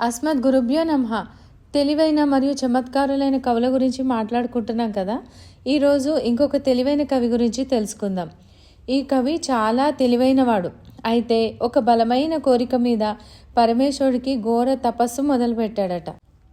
అస్మద్ గురుభ్యో నమః. తెలివైన మరియు చమత్కారులైన కవుల గురించి మాట్లాడుకుంటున్నాం కదా? ఈరోజు ఇంకొక తెలివైన కవి గురించి తెలుసుకుందాం. ఈ కవి చాలా తెలివైనవాడు. అయితే ఒక బలమైన కోరిక మీద పరమేశ్వరుడికి ఘోర తపస్సు మొదలుపెట్టాడట.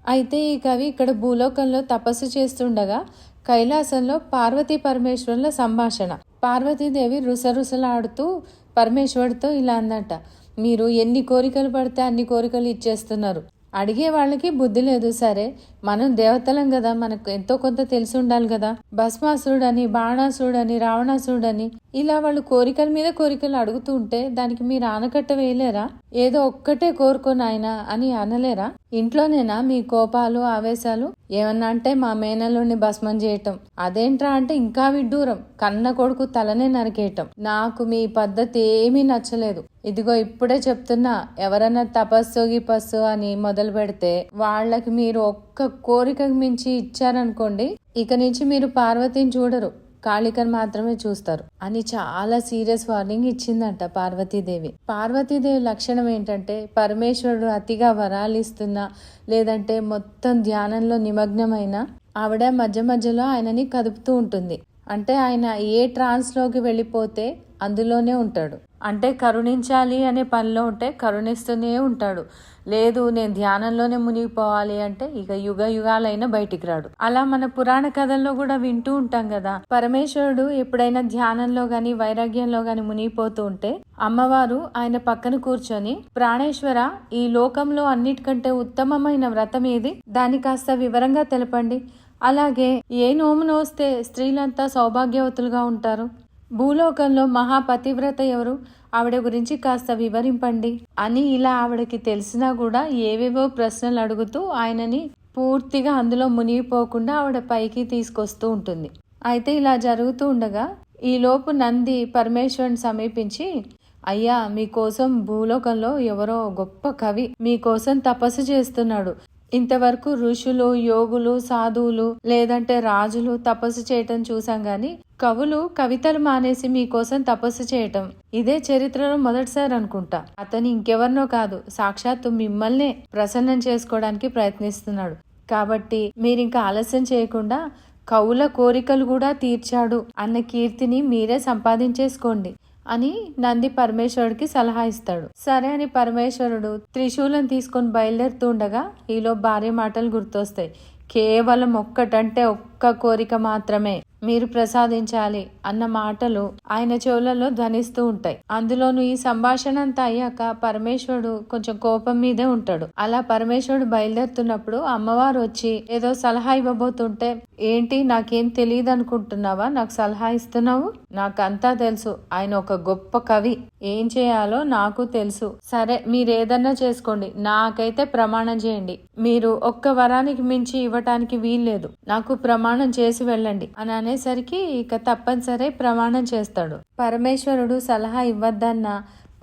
అయితే ఈ కవి ఇక్కడ భూలోకంలో తపస్సు చేస్తుండగా కైలాసంలో పార్వతీ పరమేశ్వరుల సంభాషణ. పార్వతీదేవి రుసరుసలాడుతూ పరమేశ్వరుడితో ఇలా అందట మీరు ఎన్ని కోరికలు పడితే అన్ని కోరికలు ఇచ్చేస్తున్నారు. అడిగే వాళ్ళకి బుద్ధి లేదు సరే. మనం దేవతలం కదా మనకు ఎంతో కొంత తెలిసి ఉండాలి కదా. భస్మాసురుడని బాణాసురుడని రావణాసురుడని ఇలా వాళ్ళు కోరికల మీద కోరికలు అడుగుతూ ఉంటే దానికి మీరు ఆనకట్ట వేయలేరా? ఏదో ఒక్కటే కోరుకోను ఆయన అని అనలేరా? ఇంట్లోనేనా మీ కోపాలు ఆవేశాలు? ఏమన్నా అంటే మా మేనల్లుని భస్మం చేయటం. అదేంట్రా అంటే ఇంకా విడ్డూరం. కన్న కొడుకు తలనే నరికేయటం. నాకు మీ పద్ధతి ఏమీ నచ్చలేదు. ఇదిగో ఇప్పుడే చెప్తున్నా ఎవరన్నా తపస్సు గిపస్సు అని మొదలు పెడితే వాళ్ళకి మీరు ఒక్క కోరికకు మించి ఇచ్చారనుకోండి ఇక నుంచి మీరు పార్వతిని చూడరు. కాళికను మాత్రమే చూస్తారు. అని చాలా సీరియస్ వార్నింగ్ ఇచ్చిందంట పార్వతీదేవి. పార్వతీదేవి లక్షణం ఏంటంటే పరమేశ్వరుడు అతిగా వరాలు ఇస్తున్నా లేదంటే మొత్తం ధ్యానంలో నిమగ్నమైన ఆవిడ మధ్య మధ్యలో ఆయనని కదుపుతూ ఉంటుంది. అంటే ఆయన ఏ ట్రాన్స్లోకి వెళ్ళిపోతే అందులోనే ఉంటాడు. అంటే కరుణించాలి అనే పనిలో ఉంటే కరుణిస్తూనే ఉంటాడు. లేదు నేను ధ్యానంలోనే మునిగిపోవాలి అంటే ఇక యుగ యుగాలైనా బయటికి రాడు. అలా మన పురాణ కథల్లో కూడా వింటూ ఉంటాం కదా. పరమేశ్వరుడు ఎప్పుడైనా ధ్యానంలో గాని వైరాగ్యంలో గాని మునిగిపోతూ ఉంటే అమ్మవారు ఆయన పక్కన కూర్చొని ప్రాణేశ్వర ఈ లోకంలో అన్నిటికంటే ఉత్తమమైన వ్రతం ఏది? దాన్ని కాస్త వివరంగా తెలపండి. అలాగే ఏ నోము నోస్తే స్త్రీలంతా సౌభాగ్యవతులుగా ఉంటారు. భూలోకంలో మహాపతివ్రత ఎవరు? ఆవిడ గురించి కాస్త వివరింపండి. అని ఇలా ఆవిడకి తెలిసినా కూడా ఏవేవో ప్రశ్నలు అడుగుతూ ఆయనని పూర్తిగా అందులో మునిగిపోకుండా ఆవిడ పైకి తీసుకొస్తూ ఉంటుంది. అయితే ఇలా జరుగుతూ ఉండగా ఈలోపు నంది పరమేశ్వరుని సమీపించి అయ్యా మీకోసం భూలోకంలో ఎవరో గొప్ప కవి మీకోసం తపస్సు చేస్తున్నాడు. ఇంతవరకు ఋషులు యోగులు సాధువులు లేదంటే రాజులు తపస్సు చేయటం చూసాం గాని కవులు కవితలు మానేసి మీకోసం తపస్సు చేయటం. ఇదే చరిత్రలో మొదటిసారి అనుకుంటా. అతను ఇంకెవరినో కాదు సాక్షాత్తు మిమ్మల్నే ప్రసన్నం చేసుకోవడానికి ప్రయత్నిస్తున్నాడు. కాబట్టి మీరింకా ఆలస్యం చేయకుండా కవుల కోరికలు కూడా తీర్చాడు అన్న కీర్తిని మీరే సంపాదించేసుకోండి. అని నంది పరమేశ్వరుడికి సలహా ఇస్తాడు. సరే అని పరమేశ్వరుడు త్రిశూలం తీసుకొని బయలుదేరుతుండగా ఈలో భార్య మాటలు గుర్తొస్తాయి. కేవలం ఒక్కటంటే ఒక్క కోరిక మాత్రమే. మీరు ప్రసాదించాలి అన్న మాటలు ఆయన చెవులలో ధ్వనిస్తూ ఉంటాయి. అందులోను ఈ సంభాషణ అంతా అయ్యాక పరమేశ్వరుడు కొంచెం కోపం మీదే ఉంటాడు. అలా పరమేశ్వరుడు బయలుదేరుతున్నప్పుడు అమ్మవారు వచ్చి ఏదో సలహా ఇవ్వబోతుంటే ఏంటి నాకేం తెలియదు అనుకుంటున్నావా నాకు సలహా ఇస్తున్నావు? నాకంతా తెలుసు. ఆయన ఒక గొప్ప కవి. ఏం చేయాలో నాకు తెలుసు. సరే మీరు ఏదన్నా చేసుకోండి. నాకైతే ప్రమాణం చేయండి. మీరు ఒక్క వరానికి మించి ఇవ్వటానికి వీల్లేదు. నాకు ప్రమాణం చేసి వెళ్ళండి అని అనేసరికి ఇక తప్పనిసరి ప్రమాణం చేస్తాడు. పరమేశ్వరుడు సలహా ఇవ్వద్దన్న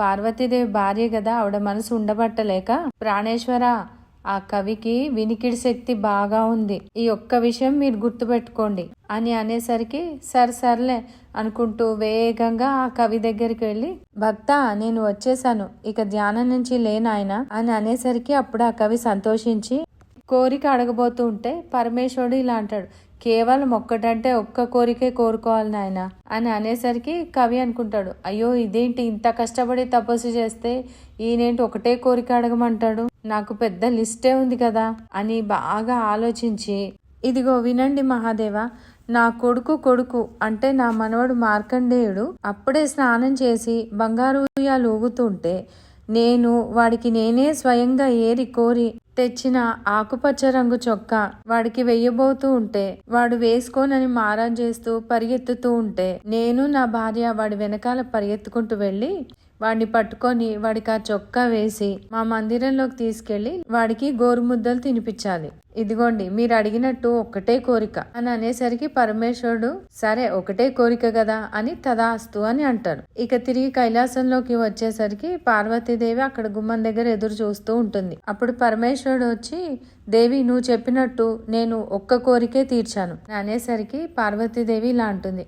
పార్వతీదేవి భార్య కదా ఆవిడ మనసు ఉండబట్టలేక ప్రాణేశ్వర ఆ కవికి వినికిడి శక్తి బాగా ఉంది. ఈ ఒక్క విషయం మీరు గుర్తుపెట్టుకోండి అని అనేసరికి సరే సర్లే అనుకుంటూ వేగంగా ఆ కవి దగ్గరికి వెళ్ళి భక్త నేను వచ్చేసాను ఇక ధ్యానం నుంచి లేనాయన అని అనేసరికి అప్పుడు ఆ కవి సంతోషించి కోరిక అడగబోతూ ఉంటే పరమేశ్వరుడు ఇలా అంటాడు. కేవలం ఒక్కటంటే ఒక్క కోరికే కోరుకోవాలి నాయన అని అనేసరికి కవి అనుకుంటాడు. అయ్యో ఇదేంటి ఇంత కష్టపడి తపస్సు చేస్తే ఈయనేంటి ఒకటే కోరిక అడగమంటాడు? నాకు పెద్ద లిస్టే ఉంది కదా అని బాగా ఆలోచించి ఇదిగో వినండి మహాదేవ నా కొడుకు కొడుకు అంటే నా మనవడు మార్కండేయుడు అప్పుడే స్నానం చేసి బంగారు ఉయ్యాలు ఊగుతుంటే నేను వాడికి నేనే స్వయంగా ఏరి కోరి తెచ్చిన ఆకుపచ్చ రంగు చొక్కా వాడికి వెయ్యబోతూ ఉంటే వాడు వేసుకోనని మారం చేస్తూ పరిగెత్తుతూ ఉంటే నేను నా భార్య వాడి వెనకాల పరిగెత్తుకుంటూ వెళ్ళి వాడిని పట్టుకొని వాడికి ఆ చొక్కా వేసి మా మందిరంలోకి తీసుకెళ్ళి వాడికి గోరుముద్దలు తినిపించాలి. ఇదిగోండి మీరు అడిగినట్టు ఒక్కటే కోరిక. అని అనేసరికి పరమేశ్వరుడు సరే ఒకటే కోరిక కదా అని తదాస్తు అని అంటాడు. ఇక తిరిగి కైలాసంలోకి వచ్చేసరికి పార్వతీదేవి అక్కడ గుమ్మం దగ్గర ఎదురు చూస్తూ ఉంటుంది. అప్పుడు పరమేశ్వరుడు వచ్చి దేవి నువ్వు చెప్పినట్టు నేను ఒక్క కోరికే తీర్చాను. అనేసరికి పార్వతీదేవి ఇలా అంటుంది.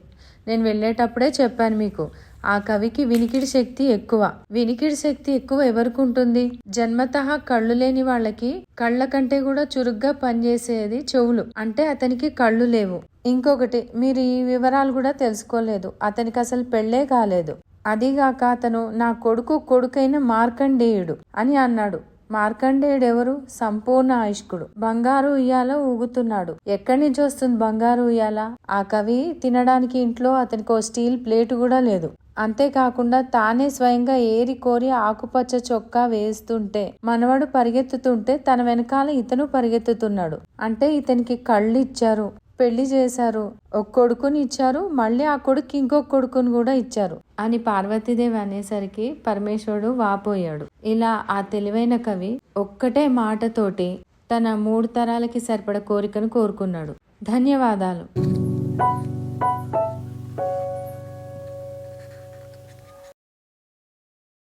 నేను వెళ్ళేటప్పుడే చెప్పాను మీకు. ఆ కవికి వినికిడి శక్తి ఎక్కువ. వినికిడి శక్తి ఎక్కువ ఎవరికి ఉంటుంది జన్మతః కళ్ళు లేని వాళ్ళకి కళ్ళ కంటే కూడా చురుగ్గా పనిచేసేది చెవులు. అంటే అతనికి కళ్ళు లేవు. ఇంకొకటి మీరు ఈ వివరాలు కూడా తెలుసుకోలేదు. అతనికి అసలు పెళ్ళే కాలేదు. అదిగాక అతను నా కొడుకు కొడుకైన మార్కండేయుడు అని అన్నాడు. మార్కండేయుడు ఎవరు సంపూర్ణ ఆయుష్కుడు. బంగారు ఉయ్యాల ఊగుతున్నాడు. ఎక్కడి నుంచి వస్తుంది బంగారు ఉయ్యాల? ఆ కవి తినడానికి ఇంట్లో అతనికి ఓ స్టీల్ ప్లేట్ కూడా లేదు. అంతేకాకుండా తానే స్వయంగా ఏరి కోరి ఆకుపచ్చ చొక్కా వేస్తుంటే మనవడు పరిగెత్తుతుంటే తన వెనకాల ఇతను పరిగెత్తుతున్నాడు. అంటే ఇతనికి కళ్ళు ఇచ్చారు పెళ్ళి చేశారు ఒక కొడుకుని ఇచ్చారు మళ్ళీ ఆ కొడుకు ఇంకొక కొడుకుని కూడా ఇచ్చారు. అని పార్వతీదేవి అనేసరికి పరమేశ్వరుడు వాపోయాడు. ఇలా ఆ తెలివైన కవి ఒక్కటే మాటతోటి తన మూడు తరాలకి సరిపడ కోరికను కోరుకున్నాడు. ధన్యవాదాలు.